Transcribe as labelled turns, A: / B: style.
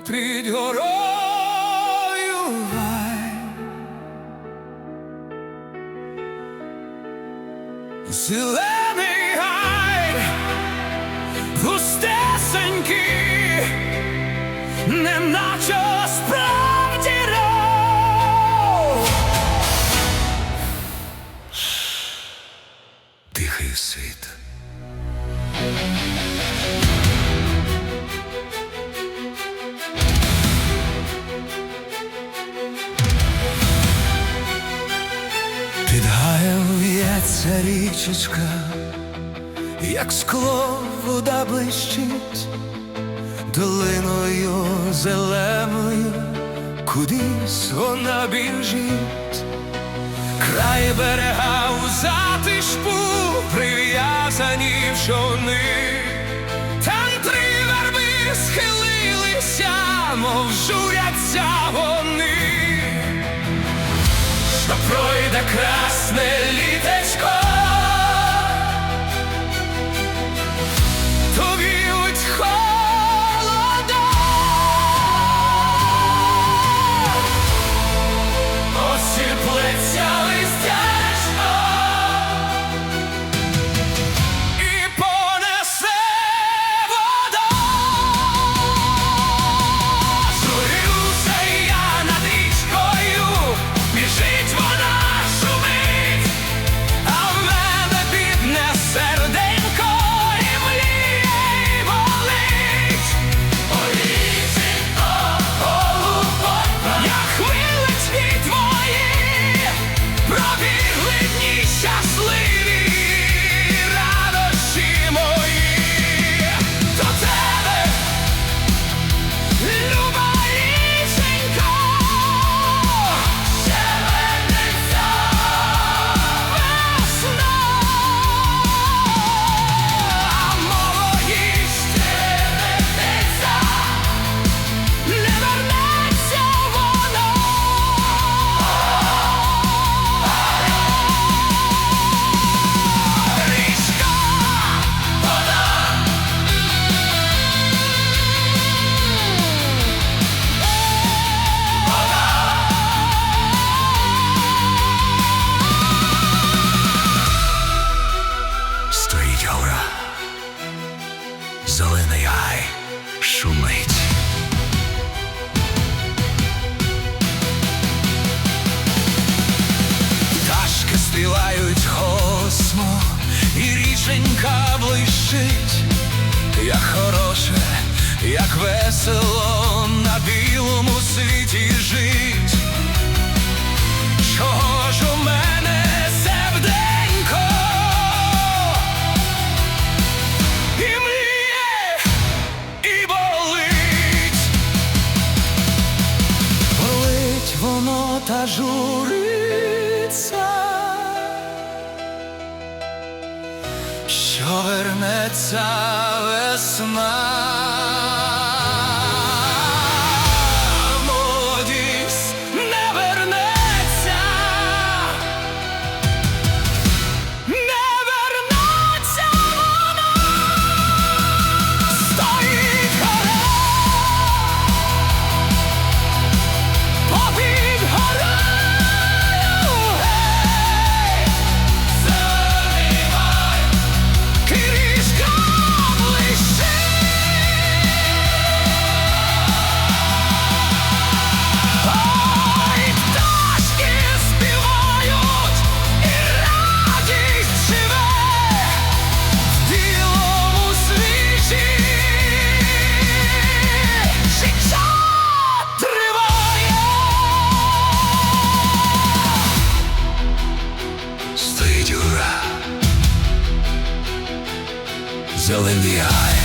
A: попід горою гай. Зелений гай, густесенький, неначе справді ров. Тихий світ. В'ється річечка, як скло вода блищить, долиною зеленою, кудись вона біжить, край берега у затишку прив'язані човни, там три верби схилилися, мов журяться вони що пройде красне літечко, хороше, як весело на білому світі жить. Чого ж у мене серденько? І мріє, і болить, болить воно та журиться, що вернеться весна. Стоїть гора, зелений гай.